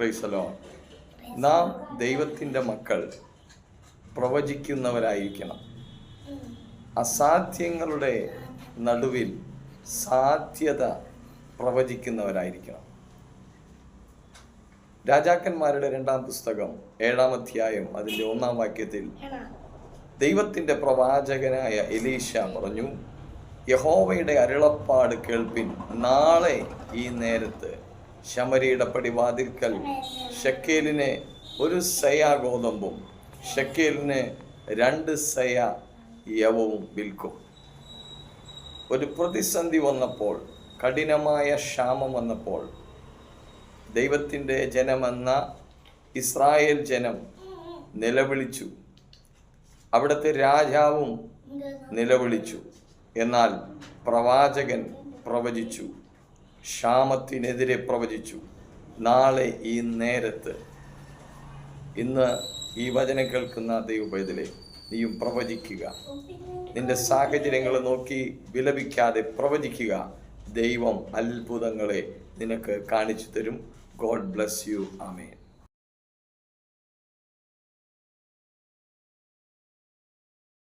പ്രൈസലോ നാം ദൈവത്തിന്റെ മക്കൾ പ്രവചിക്കുന്നവരായിരിക്കണം. അസാധ്യങ്ങളുടെ നടുവിൽ സാധ്യത പ്രവചിക്കുന്നവരായിരിക്കണം. രാജാക്കന്മാരുടെ രണ്ടാം പുസ്തകം ഏഴാം അധ്യായം അതിന്റെ ഒന്നാം വാക്യത്തിൽ ദൈവത്തിന്റെ പ്രവാചകനായ എലീഷ പറഞ്ഞു യഹോവയുടെ അരുളപ്പാട് കേൾപ്പിൻ നാളെ ഈ നേരത്ത് ശമരിയുടെ പടിവാതിൽക്കൽ ഷക്കേലിനെ ഒരു സയ ഗോതമ്പും ഷക്കേലിന് രണ്ട് സയ യവവും വിൽക്കും. ഒരു പ്രതിസന്ധി വന്നപ്പോൾ കഠിനമായ ക്ഷാമം വന്നപ്പോൾ ദൈവത്തിന്റെ ജനമെന്ന ഇസ്രായേൽ ജനം നിലവിളിച്ചു. അവിടുത്തെ രാജാവും നിലവിളിച്ചു. എന്നാൽ പ്രവാചകൻ പ്രവചിച്ചു. ക്ഷാമത്തിനെതിരെ പ്രവചിച്ചു. നാളെ ഈ നേരത്ത്. ഇന്ന് ഈ വചനം കേൾക്കുന്ന ദൈവപൈതലെ നീയും പ്രവചിക്കുക. നിന്റെ സാഹചര്യങ്ങൾ നോക്കി വിലപിക്കാതെ പ്രവചിക്കുക. ദൈവം അത്ഭുതങ്ങളെ നിനക്ക് കാണിച്ചു തരും. God bless you. ആമേൻ.